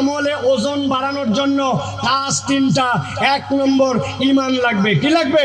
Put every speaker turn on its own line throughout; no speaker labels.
আমলে ওজন বাড়ানোর জন্য কাজ তিনটা এক নম্বর ইমান লাগবে। কি লাগবে?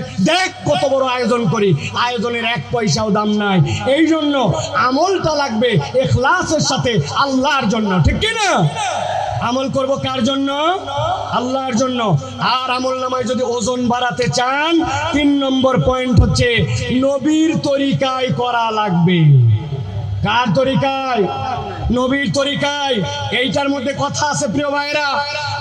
দেখ কত বড় আয়োজন করি। আয়োজনের এক পয়সাও দাম নাই। এই জন্য আমলটা লাগবে এখলাসের সাথে আল্লাহর জন্য। ঠিক কি না? আমল করব কার জন্য? আল্লাহর জন্য। আর আমল নামায় যদি ওজন বাড়াতে চান, তিন নম্বর পয়েন্ট হচ্ছে নবীর তরিকায় করা লাগবে। কার তরিকায়? নবীর তরিকায়। এইটার মধ্যে কথা আছে প্রিয় ভাইরা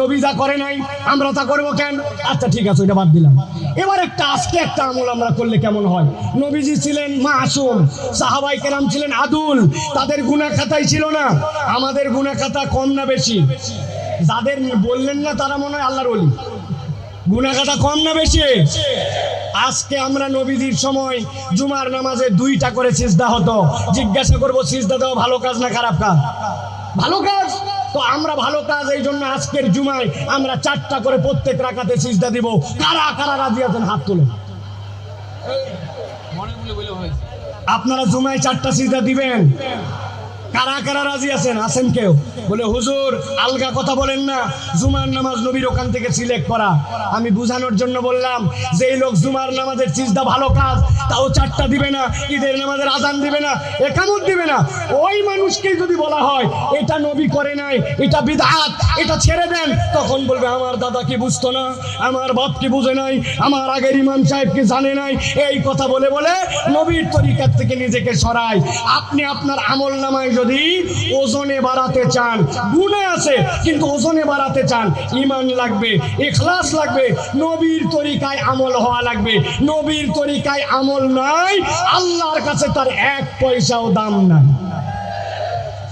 নবী যা করে নাই, আমরা তা করব কেন? আচ্ছা ঠিক আছে, ওইটা বাদ দিলাম। এবার একটা, আজকে একটা আমল আমরা করলে কেমন হয়? নবীজি ছিলেন মা মাসুম, সাহাবাই কেরাম ছিলেন আদুল, তাদের গুনা খাতাই ছিল না। আমাদের গুনা খাতা কম না বেশি? যাদের বললেন না, তারা মনে হয় আল্লাহর অলি গুনাখাতা কম না বেশি? আজকে আমরা নবীজির সময় জুমার নামাজে দুইটা করে সিজদা হতো। জিজ্ঞাসা করব, সিজদা দেওয়া ভালো কাজ না খারাপ কাজ? ভালো কাজ? তো আমরা ভালো কাজ এই জন্য আজকের জুমায় আমরা চারটা করে প্রত্যেক রাখাতে সিজদা দিব। কারা কারা রাজি আছেন? হাত তুলে
বলে বলে হয়েছে
আপনারা জুমায় চারটা সিজদা দিবেন? কারা কারা রাজি আছেন? আছেন কেউ? বলে, হুজুর, আলগা কথা বলেন না। জুমার নামাজ নবীর ওখান থেকে সিলেক্ট করা। আমি বুঝানোর জন্য বললাম যে এই লোক জুমার নামাজের সিজদা ভালো কাজ, তাও চারটা দিবে না, ঈদের নামাজের আজান দিবে না একামত দিবে না। ওই মানুষকে যদি বলা হয়, এটা নবী করে নাই, এটা বিদআত, এটা ছেড়ে দেন, তখন বলবে, আমার দাদা কি বুঝতো না, আমার বাপ কি বুঝে নাই, আমার আগের ইমাম সাহেব কি জানে নাই? এই কথা বলে বলে নবীর তরিকার থেকে নিজেকে সরায় আপনি আপনার আমল নামায় যদি ওজনে বাড়াতে চান, গুণে আছে, কিন্তু ওজনে বাড়াতে চান, ইমান লাগবে এখলাস লাগবে, নবীর তরিকায় আমল হওয়া লাগবে। নবীর তরিকায় আমল নাই, আল্লাহর কাছে তার এক পয়সাও দাম নাই।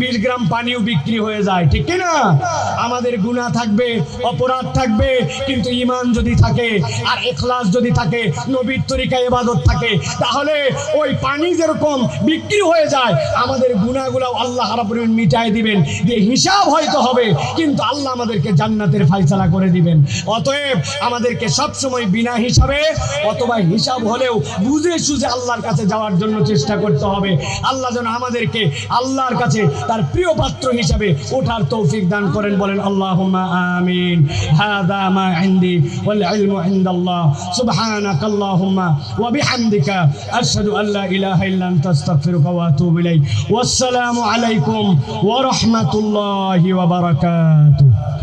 বিশ গ্রাম পানিও বিক্রি হয়ে যায়, ঠিক না আমাদের গুণা থাকবে, অপরাধ থাকবে, কিন্তু ইমান যদি থাকে, আর এখলাস যদি থাকে, নবীর তরিকা এবাদত থাকে, তাহলে ওই পানি যেরকম বিক্রি হয়ে যায়, আমাদের গুণাগুলো আল্লাহ আলামিন মিটায় দিবেন। যে হিসাব হয়তো হবে, কিন্তু আল্লাহ আমাদেরকে জান্নাতের ফাইসালা করে দিবেন। অতএব আমাদেরকে সব সময় বিনা হিসাবে, অথবা হিসাব হলেও বুঝে সুঝে আল্লাহর কাছে যাওয়ার জন্য চেষ্টা করতে হবে। আল্লাহ যেন আমাদেরকে আল্লাহর কাছে তার প্রিয় পাত্র হিসাবে ওঠার তৌফিক দান করেন বলেন আল্লাহ আমিন هذا মা عندي والعلم عند الله سبحانك اللهم وبحمدك أشهد أن لا إله إلا أنت أستغفرك وأتوب إليك والسلام ওয়াসসালামু আলাইকুম الله বারাকাতুহু